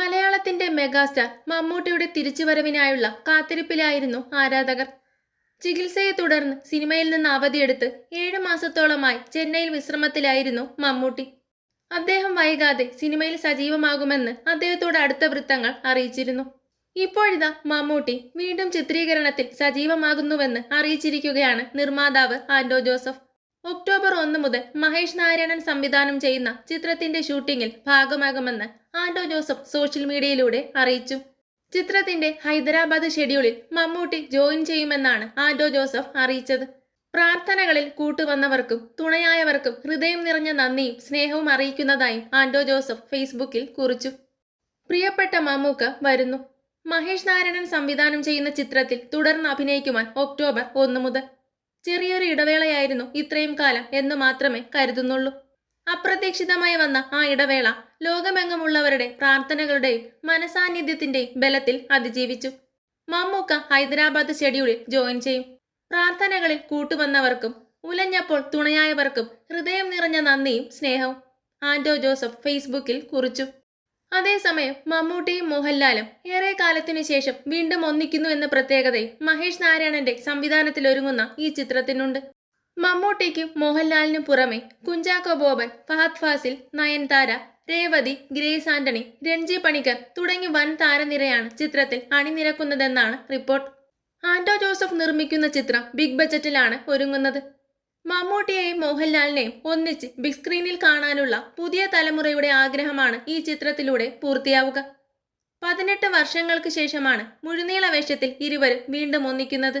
മലയാളത്തിന്റെ മെഗാസ്റ്റാർ മമ്മൂട്ടിയുടെ തിരിച്ചുവരവിനായുള്ള കാത്തിരിപ്പിലായിരുന്നു ആരാധകർ. ചികിത്സയെ തുടർന്ന് സിനിമയിൽ നിന്ന് അവധിയെടുത്ത് ഏഴ് മാസത്തോളമായി ചെന്നൈയിൽ വിശ്രമത്തിലായിരുന്നു മമ്മൂട്ടി. അദ്ദേഹം വൈകാതെ സിനിമയിൽ സജീവമാകുമെന്ന് അദ്ദേഹത്തോട് അടുത്ത വൃത്തങ്ങൾ അറിയിച്ചിരുന്നു. ഇപ്പോഴിതാ മമ്മൂട്ടി വീണ്ടും ചിത്രീകരണത്തിൽ സജീവമാകുന്നുവെന്ന് അറിയിച്ചിരിക്കുകയാണ് നിർമ്മാതാവ് ആൻഡോ ജോസഫ്. ഒക്ടോബർ ഒന്ന് മുതൽ മഹേഷ് നാരായണൻ സംവിധാനം ചെയ്യുന്ന ചിത്രത്തിന്റെ ഷൂട്ടിംഗിൽ ഭാഗമാകുമെന്ന് ആൻഡോ ജോസഫ് സോഷ്യൽ മീഡിയയിലൂടെ അറിയിച്ചു. ചിത്രത്തിന്റെ ഹൈദരാബാദ് ഷെഡ്യൂളിൽ മമ്മൂട്ടി ജോയിൻ ചെയ്യുമെന്നാണ് ആന്റോ ജോസഫ് അറിയിച്ചത്. പ്രാർത്ഥനകളിൽ കൂട്ടുവന്നവർക്കും തുണയായവർക്കും ഹൃദയം നിറഞ്ഞ നന്ദിയും സ്നേഹവും അറിയിക്കുന്നതായും ആന്റോ ജോസഫ് ഫേസ്ബുക്കിൽ കുറിച്ചു. പ്രിയപ്പെട്ട മമ്മൂക്ക വരുന്നു. മഹേഷ് നാരായണൻ സംവിധാനം ചെയ്യുന്ന ചിത്രത്തിൽ തുടർന്ന് അഭിനയിക്കുവാൻ ഒക്ടോബർ ഒന്ന് മുതൽ. ചെറിയൊരു ഇടവേളയായിരുന്നു ഇത്രയും കാലം എന്ന് മാത്രമേ കരുതുന്നുള്ളൂ. അപ്രതീക്ഷിതമായി വന്ന ആ ഇടവേള ലോകമെങ്ങുമുള്ളവരുടെ പ്രാർത്ഥനകളുടെയും മനസാന്നിധ്യത്തിന്റെയും ബലത്തിൽ അതിജീവിച്ചു. മമ്മൂക്ക ഹൈദരാബാദ് ഷെഡ്യൂളിൽ ജോയിൻ ചെയ്യും. പ്രാർത്ഥനകളിൽ കൂട്ടുവന്നവർക്കും ഉലഞ്ഞപ്പോൾ തുണയായവർക്കും ഹൃദയം നിറഞ്ഞ നന്ദിയും സ്നേഹവും ആൻഡോ ജോസഫ് ഫേസ്ബുക്കിൽ കുറിച്ചു. അതേസമയം മമ്മൂട്ടിയും മോഹൻലാലും ഏറെ കാലത്തിനു ശേഷം വീണ്ടും ഒന്നിക്കുന്നു എന്ന പ്രത്യേകതയും മഹേഷ് നാരായണന്റെ സംവിധാനത്തിലൊരുങ്ങുന്ന ഈ ചിത്രത്തിനുണ്ട്. മമ്മൂട്ടിക്കും മോഹൻലാലിനും പുറമെ കുഞ്ചാക്കോ ബോബൻ ഫഹദ് ഫാസിൽ നയൻതാര രേവതി ഗ്രേസ് ആന്റണി രൺജി പണിക്കർ തുടങ്ങി വൻ താരനിരയാണ് ചിത്രത്തിൽ അണിനിരക്കുന്നതെന്നാണ് റിപ്പോർട്ട്. ആന്റോ ജോസഫ് നിർമ്മിക്കുന്ന ചിത്രം ബിഗ് ബജറ്റിലാണ് ഒരുങ്ങുന്നത്. മമ്മൂട്ടിയെയും മോഹൻലാലിനെയും ഒന്നിച്ച് ബിഗ് സ്ക്രീനിൽ കാണാനുള്ള പുതിയ തലമുറയുടെ ആഗ്രഹമാണ് ഈ ചിത്രത്തിലൂടെ പൂർത്തിയാവുക. പതിനെട്ട് വർഷങ്ങൾക്ക് ശേഷമാണ് മുഴുനീള വേഷത്തിൽ ഇരുവരും വീണ്ടും ഒന്നിക്കുന്നത്.